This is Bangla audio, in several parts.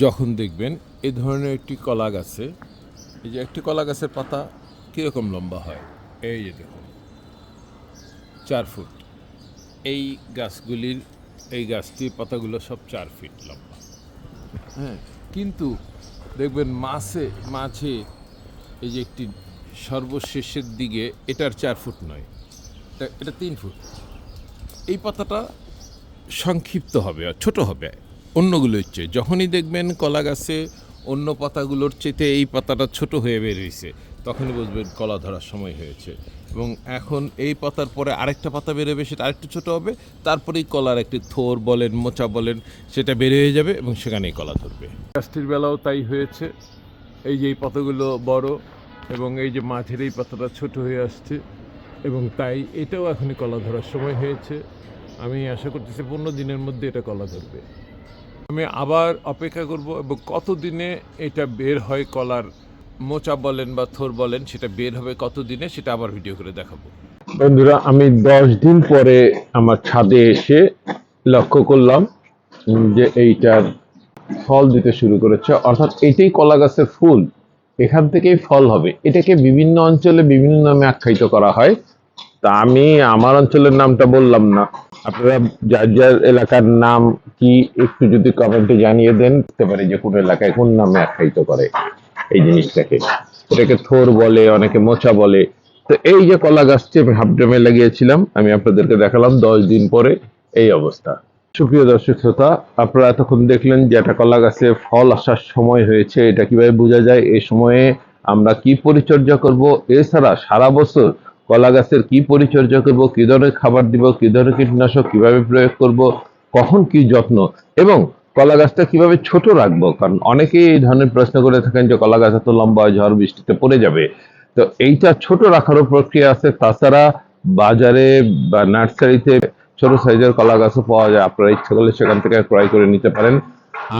যখন দেখবেন এ ধরনের একটি কলা গাছে, এই যে একটি কলা গাছের পাতা কীরকম লম্বা হয়? এই যে দেখুন। চার ফুট। এই গাছগুলির, এই গাছটির পাতাগুলো সব চার ফিট লম্বা। হ্যাঁ কিন্তু দেখবেন মাছে মাঝে এই যে একটি সর্বশেষের দিকে এটার চার ফুট নয়। এটা তিন ফুট। এই পাতাটা সংক্ষিপ্ত হবে ছোট হবে। অন্যগুলোর চেয়ে যখনই দেখবেন কলা গাছে অন্য পাতাগুলোর চেয়ে এই পাতাটা ছোট হয়ে বেরিয়েছে, তখনই বুঝবেন কলা ধরার সময় হয়েছে। এবং এখন এই পাতার পরে আরেকটা পাতা বেরোবে, সেটা আরেকটু ছোট হবে, তারপরেই কলার একটি থোর বলেন, মোচা বলেন, সেটা বের হয়ে যাবে এবং সেখানেই কলা ধরবে। গাছটির বেলাও তাই হয়েছে। এই যে এই পাতাগুলো বড় এবং এই যে মাঝের এই পাতাটা ছোট হয়ে আসছে এবং তাই এটাও এখনই কলা ধরার সময় হয়েছে। আমি আশা করতেছি পনেরো দিনের মধ্যে এটা কলা ধরবে। আমি আবার অপেক্ষা করব এবং কত দিনে এটা বের হয় কলার মোচা বলেন বা থোর বলেন, সেটা বের হবে কত দিনে সেটা আবার ভিডিও করে দেখাবো। বন্ধুরা, আমি দশ দিন পরে আমার ছাদে এসে লক্ষ্য করলাম যে এইটার ফল দিতে শুরু করেছে। অর্থাৎ এটাই কলা গাছের ফুল। এখান থেকেই ফল হবে। এটাকে বিভিন্ন অঞ্চলে বিভিন্ন নামে আখ্যায়িত করা হয়। তা আমি আমার অঞ্চলের নামটা বললাম না। আপনারা যার যার এলাকার নাম কি একটু যদি কমেন্টে জানিয়ে দেন, বুঝতে পারি যে কোন এলাকায় কোন নামে আখ্যায়িত করে এই জিনিসটাকে। এটাকে থোর বলে, অনেকে মোচা বলে। তো এই যে কলা গাছটি আমি হাফ ড্রামে লাগিয়েছিলাম, আমি আপনাদেরকে দেখালাম দশ দিন পরে এই অবস্থা। সুপ্রিয় দর্শক শ্রোতা, আপনারা এতক্ষণ দেখলেন যে একটা কলা গাছে ফল আসার সময় হয়েছে, এটা কীভাবে বোঝা যায় এই সময়ে আমরা কি পরিচর্যা করব, এছাড়া সারা বছর কলা গাছের কি পরিচর্যা করব, কি ধরনের খাবার দিব, কি ধরনের কীটনাশক কীভাবে প্রয়োগ করব, কখন কি যত্ন, এবং কলা গাছটা কীভাবে ছোট রাখব? কারণ অনেকেই এই ধরনের প্রশ্ন করে থাকেন যে কলা গাছ এত লম্বা, ঝড় বৃষ্টিতে পড়ে যাবে। তো এইটা ছোট রাখারও প্রক্রিয়া আছে। তাছাড়া বাজারে বা নার্সারিতে ছোট সাইজের কলা গাছও পাওয়া যায়। আপনারা ইচ্ছা করলে সেখান থেকে ক্রয় করে নিতে পারেন।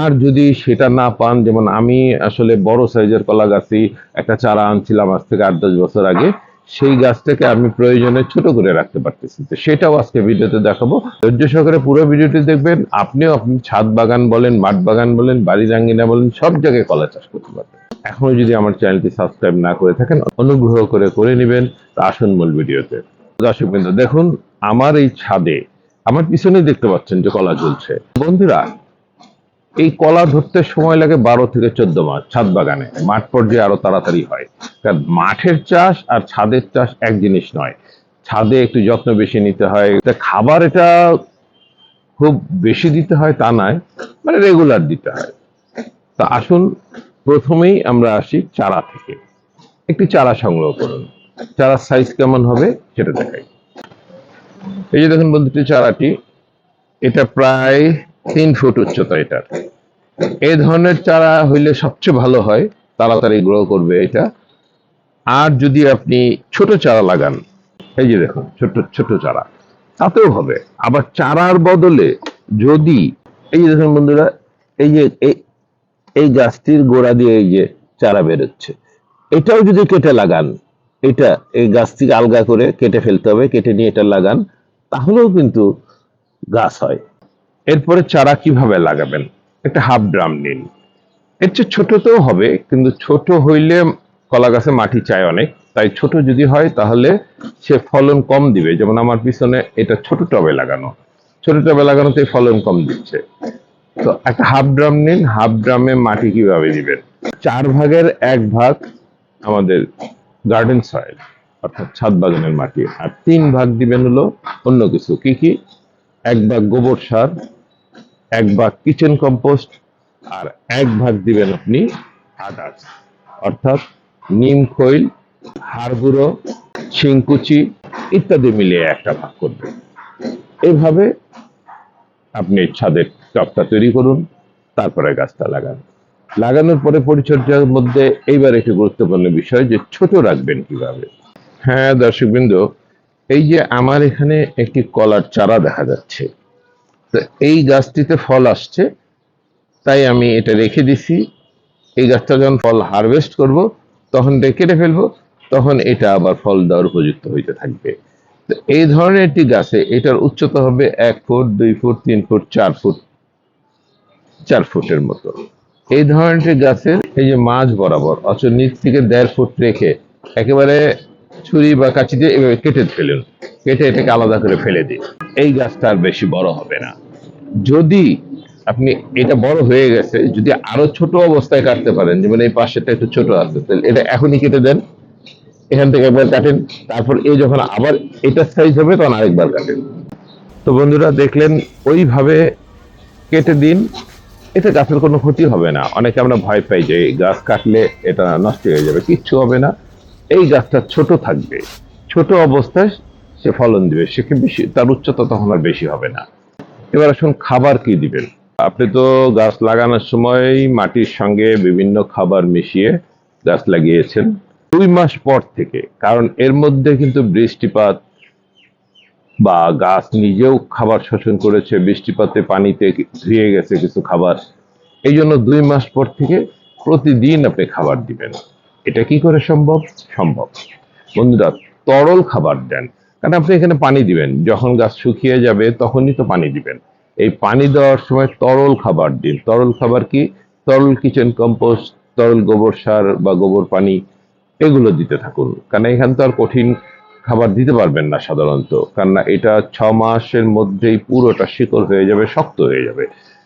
আর যদি সেটা না পান, যেমন আমি আসলে বড় সাইজের কলা গাছই একটা চারা আনছিলাম আজ থেকে আট দশ বছর আগে। সেই গাছটাকে আমি প্রয়োজনে ছোট করে রাখতে পারতেছি। তো সেটাও আজকে ভিডিওতে দেখাবো। ধৈর্য সহকারে পুরো ভিডিওটি দেখবেন। আপনিও আপনি ছাদ বাগান বলেন, মাঠ বাগান বলেন, বাড়ি রাঙ্গিনা বলেন, সব জায়গায় কলা চাষ করতে পারবেন। এখনও যদি আমার চ্যানেলটি সাবস্ক্রাইব না করে থাকেন, অনুগ্রহ করে করে নেবেন আসুন মূল ভিডিওতে। দর্শক বিন্দু, দেখুন, আমার এই ছাদে আমার পিছনে দেখতে পাচ্ছেন যে কলা ঝুলছে। বন্ধুরা এই কলা ধরতে সময় লাগে বারো থেকে চোদ্দ মাস ছাদ বাগানে। মাঠ পর্যায়ে আরও তাড়াতাড়ি হয়। কারণ মাঠের চাষ আর ছাদের চাষ এক জিনিস নয়। ছাদে একটু যত্ন বেশি নিতে হয়। খাবার এটা খুব বেশি দিতে হয় তা নয় মানে রেগুলার দিতে হয়। তা আসুন, প্রথমেই আমরা আসি চারা থেকে। একটি চারা সংগ্রহ করুন। চারার সাইজ কেমন হবে সেটা দেখাই। এই যে দেখুন বন্ধুটি, চারাটি। এটা প্রায় তিন ফুট উচ্চতা এটার। এই ধরনের চারা হইলে সবচেয়ে ভালো হয়, তাড়াতাড়ি গ্রো করবে এটা। আর যদি আপনি ছোট চারা লাগান, এই যে দেখুন, ছোট ছোট চারা, তাতেও হবে। আবার চারার বদলে যদি, এই যে দেখুন বন্ধুরা, এই যে, এই- গাছটির গোড়া দিয়ে এই যে চারা বেরোচ্ছে, এটাও যদি কেটে লাগান, এটা, এই গাছ থেকে আলগা করে কেটে ফেলতে হবে, কেটে নিয়ে এটা লাগান, তাহলেও কিন্তু গাছ হয়। এরপরে চারা কীভাবে লাগাবেন? একটা হাফ ড্রাম নিন। এর চেয়ে ছোটতেও হবে, কিন্তু ছোট হইলে কলা গাছে মাটি চায় অনেক, তাই ছোট যদি হয় তাহলে সে ফলন কম দিবে। যেমন আমার পিছনে এটা ছোট টবে লাগানো। ছোট টবে লাগানোতে ফলন কম দিচ্ছে। তো একটা হাফ ড্রাম নিন, হাফ ড্রামে মাটি কীভাবে দিবেন? চার ভাগের এক ভাগ আমাদের গার্ডেন সয়েল, অর্থাৎ ছাদ বাগানের মাটি। আর তিন ভাগ দিবেন হলো অন্য কিছু। কি কি? এক ভাগ গোবর সার এক ভাগ কিচেন কম্পোস্ট আর এক ভাগ দিবেন আপনি আদার্স অর্থাৎ নিম, খৈল, হাড় গুঁড়ো শিংকুচি ইত্যাদি মিলিয়ে একটা ভাগ করবেন। এইভাবে আপনি ছাদের টবটা তৈরি করুন, তারপরে গাছটা লাগান। লাগানোর পরে পরিচর্যার মধ্যে এইবার একটি গুরুত্বপূর্ণ বিষয় যে ছোট রাখবেন কীভাবে? হ্যাঁ দর্শকবৃন্দ, এই যে আমার এখানে একটি কলার চারা দেখা যাচ্ছে। তো এই গাছটিতে ফল আসছে, তাই আমি এটা রেখে দিছি। এই গাছটা যখন ফল হারভেস্ট করব, তখন এটা কেটে ফেলব, তখন এটা আবার ফল দেওয়ার উপযুক্ত হইতে থাকবে। তো এই ধরনের একটি গাছে এটার উচ্চতা হবে এক ফুট, দুই ফুট, তিন ফুট, চার ফুট, চার ফুটের মতো। এই ধরনের গাছের এই যে মাছ বরাবর, অথচ নিচ থেকে দেড় ফুট রেখে একেবারে ছুরি বা কাঁচি দিয়ে এভাবে কেটে ফেলুন, কেটে এটাকে আলাদা করে ফেলে দিন। এই গাছটা আর বেশি বড় হবে না। যদি আপনি এটা বড় হয়ে গেছে, যদি আরও ছোট অবস্থায় কাটতে পারেন, যেমন এই পাশেটা একটু ছোট আছে, তাহলে এটা এখনই কেটে দেন, এখান থেকে একবার কাটেন, তারপর এই যখন আবার এটার সাইজ হবে, তখন আরেকবার কাটেন। তো বন্ধুরা, দেখলেন, ওইভাবে কেটে দিন, এতে গাছের কোনো ক্ষতি হবে না। অনেকে আমরা ভয় পাই যে গাছ কাটলে এটা নষ্ট হয়ে যাবে, কিচ্ছু হবে না। এই গাছটা ছোট থাকবে, ছোট অবস্থায় সে ফলন দিবে, সে বেশি, তার উচ্চতা তখন আর বেশি হবে না। এবার আসুন খাবার কি দিবেন? আপনি তো গাছ লাগানোর সময় মাটির সঙ্গে বিভিন্ন খাবার মিশিয়ে গাছ লাগিয়েছেন। দুই মাস পর থেকে, কারণ এর মধ্যে কিন্তু বৃষ্টিপাত বা গাছ নিজেও খাবার শোষণ করেছে, বৃষ্টিপাতে পানিতে ধুয়ে গেছে কিছু খাবার। এই জন্য দুই মাস পর থেকে প্রতিদিন আপনি খাবার দিবেন। এটা কি করে সম্ভব? সম্ভব। বন্ধুরা, তরল খাবার দেন। কারণ আপনি এখানে পানি দিবেন। যখন গাছ শুকিয়ে যাবে, তখনই তো পানি দিবেন। এই পানি দেওয়ার সময় তরল খাবার দিন। তরল খাবার কি? তরল কিচেন কম্পোস্ট তরল গোবর সার বা গোবর পানি, এগুলো দিতে থাকুন। কারণ এখানে তো আর কঠিন খাবার দিতে পারবেন না সাধারণত। কেননা এটা ছ মাসের মধ্যেই পুরোটা শিকড় হয়ে যাবে, শক্ত হয়ে যাবে।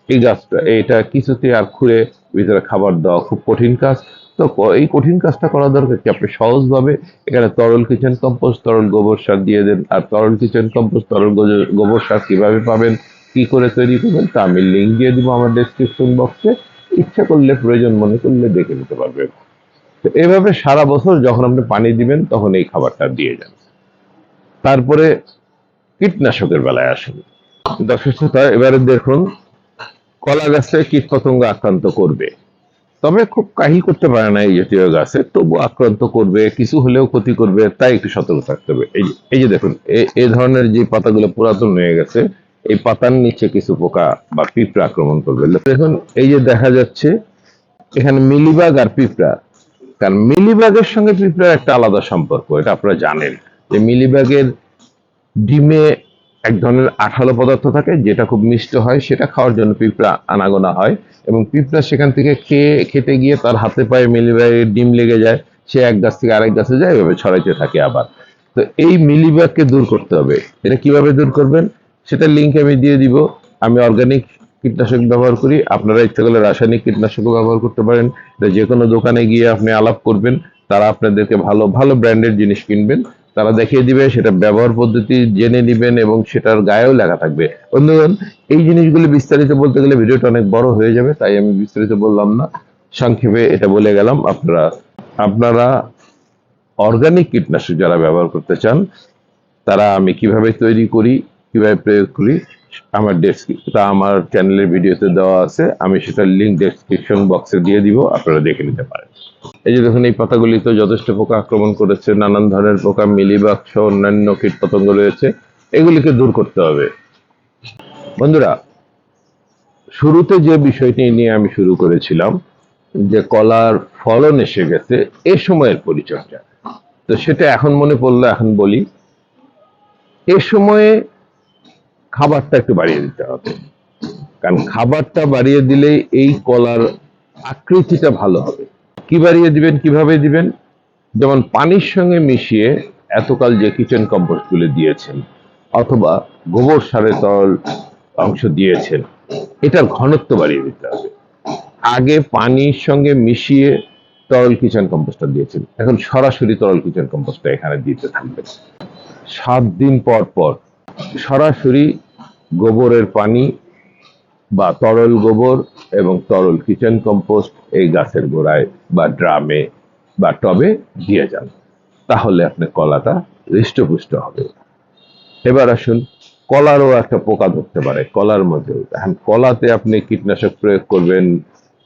এই গাছটা, এটা কিছুতে আর খুঁড়ে ভিতরে খাবার দেওয়া খুব কঠিন কাজ। তো এই কঠিন কাজটা করা দরকার কি? আপনি সহজভাবে এখানে তরল কিচেন কম্পোস্ট, তরল গোবর সার দিয়ে দেন। আর তরল কিচেন কম্পোস্ট, তরল গোবর সার কীভাবে পাবেন, কি করে তৈরি করবেন, তা আমি লিঙ্ক দিয়ে দিব আমার ডেসক্রিপশন বক্সে ইচ্ছা করলে, প্রয়োজন মনে করলে দেখে নিতে পারবেন। তো এভাবে সারা বছর যখন আপনি পানি দিবেন, তখন এই খাবারটা দিয়ে যান। তারপরে কীটনাশকের বেলায় আসুন। দর্শক শ্রোতা, এবারে দেখুন, কলা গাছে কীট পতঙ্গ আক্রান্ত করবে। তবে খুব কাহি করতে পারে না এই জাতীয় গাছে। তবু আক্রান্ত করবে, কিছু হলেও ক্ষতি করবে, তাই একটু সতর্ক থাকতে হবে। এই যে- এই যে দেখুন এই ধরনের যে পাতাগুলো পুরাতন হয়ে গেছে, এই পাতার নিচে কিছু পোকা বা পিঁপড়া আক্রমণ করবে। দেখুন, এই যে দেখা যাচ্ছে, এখানে মিলিবাগ আর পিঁপড়া। কারণ মিলিবাগের সঙ্গে পিঁপড়ার একটা আলাদা সম্পর্ক, এটা আপনারা জানেন। যে মিলিবাগের ডিমে এক ধরনের আঠালো পদার্থ থাকে, যেটা খুব মিষ্ট হয়, সেটা খাওয়ার জন্য পিঁপড়া আনাগোনা হয় এবং পিঁপড়া সেখান থেকে খেয়ে, খেতে গিয়ে তার হাতে পায়ে মিলিবাগের ডিম লেগে যায়, সে এক গাছ থেকে আরেক গাছে যায়, এভাবে ছড়াইতে থাকে আবার। তো এই মিলিবাগকে দূর করতে হবে। এটা কীভাবে দূর করবেন? সেটা লিঙ্ক আমি দিয়ে দিব। আমি অর্গানিক কীটনাশক ব্যবহার করি। আপনারা ইচ্ছা করলে রাসায়নিক কীটনাশকও ব্যবহার করতে পারেন। যে কোনো দোকানে গিয়ে আপনি আলাপ করবেন, তারা আপনাদেরকে ভালো ভালো ব্র্যান্ডের জিনিস কিনবেন। তারা দেখিয়ে দিবে, সেটা ব্যবহার পদ্ধতি জেনে নিবেন এবং সেটার গায়েও লেখা থাকবে। বন্ধুগণ, এই জিনিসগুলো বিস্তারিত বলতে গেলে ভিডিওটা অনেক বড় হয়ে যাবে, তাই আমি বিস্তারিত বললাম না। সংক্ষেপে এটা বলে গেলাম, আপনারা আপনারা অর্গানিক কীটনাশক যারা ব্যবহার করতে চান, তারা আমি কীভাবে তৈরি করি, কীভাবে প্রয়োগ করি আমার ডেস্ক আমার চ্যানেলের ভিডিওতে দেওয়া আছে। আমি সেটার লিঙ্ক ডেসক্রিপশন বক্সে দিয়ে দিব, আপনারা দেখে নিতে পারেন। এই যে দেখুন, এই পাতাগুলিতে যথেষ্ট পোকা আক্রমণ করেছে, নানান ধরনের পোকা মিলিবাগ সহ অন্যান্য কীটপতঙ্গ রয়েছে, এগুলিকে দূর করতে হবে। বন্ধুরা, শুরুতে যে বিষয়টি নিয়ে আমি শুরু করেছিলাম, যে কলার ফলন এসে গেছে, এ সময়ের পরিচর্যা। তো সেটা এখন মনে পড়ল এখন বলি, এ সময়ে খাবারটা একটু বাড়িয়ে দিতে হবে। কারণ খাবারটা বাড়িয়ে দিলে এই কলার আকৃতিটা ভালো হবে। কি বাড়িয়ে দিবেন, কীভাবে দিবেন? যেমন পানির সঙ্গে মিশিয়ে এতকাল যে কিচেন কম্পোস্টগুলো দিয়েছেন, অথবা গোবর সারের তরল অংশ দিয়েছেন, এটার ঘনত্ব বাড়িয়ে দিতে হবে। আগে পানির সঙ্গে মিশিয়ে তরল কিচেন কম্পোস্টটা দিয়েছেন। এখন সরাসরি তরল কিচেন কম্পোস্টটা এখানে দিতে থাকবেন। সাত দিন পর পর সরাসরি গোবরের পানি বা তরল গোবর এবং তরল কিচেন কম্পোস্ট এই গাছের গোড়ায় বা ড্রামে বা টবে দিয়ে যান। তাহলে আপনার কলাটা হৃষ্টপুষ্ট হবে। এবার আসুন, কলারও একটা পোকা ধরতে পারে, কলার মধ্যেও এখন কলাতে আপনি কীটনাশক প্রয়োগ করবেন,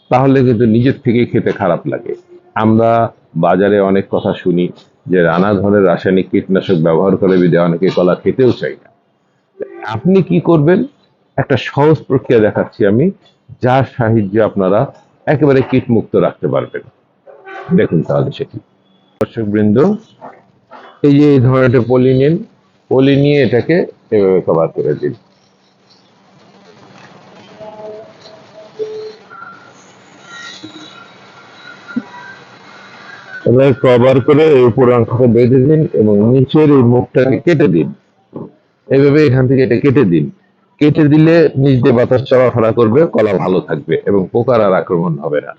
তাহলে কিন্তু নিজের থেকেই খেতে খারাপ লাগে। আমরা বাজারে অনেক কথা শুনি যে নানা ধরনের রাসায়নিক কীটনাশক ব্যবহার করে বিদে অনেকে কলা খেতেও চাই না। আপনি কি করবেন? একটা সহজ প্রক্রিয়া দেখাচ্ছি আমি, যার সাহায্যে আপনারা একেবারে কীটমুক্ত রাখতে পারবেন। দেখুন তাহলে সেটি। দর্শকবৃন্দ, এই যে এই ধরনের পলি নিন, পলি নিয়ে এটাকে এভাবে কভার করে দিন। কভার করে এই উপর অংশটা বেঁধে দিন এবং নিচের এই মুখটাকে কেটে দিন। এইভাবে এখান থেকে এটা কেটে দিন। কেটে দিলে নিচ দিয়ে বাতাস চলাফেরা করবে, কলা ভালো থাকবে এবং পোকার আর আক্রমণ হবে না।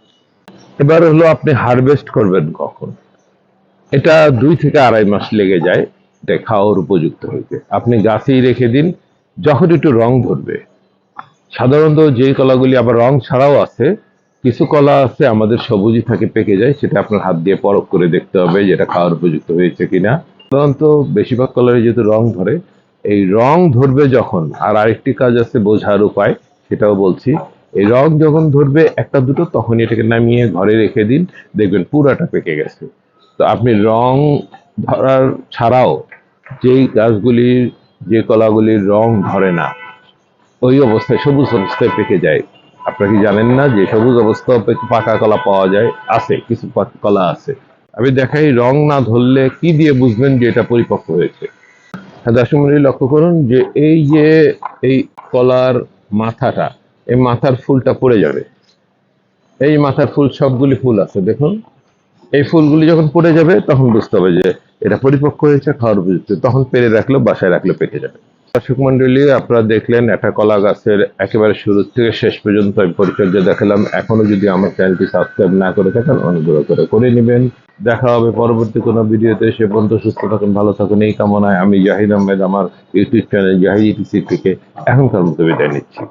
এবার হলো আপনি হারভেস্ট করবেন কখন? এটা দুই থেকে আড়াই মাস লেগে যায়, এটা খাওয়ার উপযুক্ত হইতে। আপনি গাছেই রেখে দিন, যখন একটু রং ধরবে। সাধারণত যেই কলাগুলি আবার রং ছাড়াও আছে, কিছু কলা আছে আমাদের সবুজই থাকে, পেকে যায়, সেটা আপনার হাত দিয়ে পরখ করে দেখতে হবে যেটা খাওয়ার উপযুক্ত হয়েছে কিনা। সাধারণত বেশিরভাগ কলারে যেহেতু রং ধরে এই রং ধরবে যখন, আর আরেকটি কাজ আছে বোঝার উপায়, সেটাও বলছি। এই রং যখন ধরবে, একটা দুটো তখন এটাকে নামিয়ে ঘরে রেখে দিন, দেখবেন পুরাটা পেকে গেছে। তো আপনি রং ধরার ছাড়াও যেই গাছগুলির, যে কলাগুলির রং ধরে না, ওই অবস্থায় সবুজ অবস্থায় পেকে যায়। আপনারা কি জানেন না যে সবুজ অবস্থা পাকা কলা পাওয়া যায়? আছে, কিছু কলা আছে। আমি দেখাই, রং না ধরলে কি দিয়ে বুঝবেন যে এটা পরিপক্ক হয়েছে? দর্শক মন্ডলী লক্ষ্য করুন যে এই যে এই কলার মাথাটা, এই মাথার ফুলটা পড়ে যাবে। এই মাথার ফুল সবগুলি ফুল আছে, দেখুন। এই ফুলগুলি যখন পড়ে যাবে, তখন বুঝতে হবে যে এটা পরিপক্ক হয়েছে, খাওয়ার উপযুক্ত। তখন পেরে রাখলেও, বাসায় রাখলে পেকে যাবে। দর্শক মন্ডলী, আপনারা দেখলেন একটা কলা গাছের একেবারে শুরু থেকে শেষ পর্যন্ত আমি পরিচর্যা দেখালাম। এখনও যদি আমার চ্যানেলটি সাবস্ক্রাইব না করে থাকেন, অনুগ্রহ করে করে নেবেন। দেখা হবে পরবর্তী কোনো ভিডিওতে। সে পর্যন্ত সুস্থ থাকুন, ভালো থাকুন। এই কামনায় আমি জাহিদ আহমেদ, আমার ইউটিউব চ্যানেল জাহিদ ইটিসি থেকে এখনকার মতো বিদায় নিচ্ছি।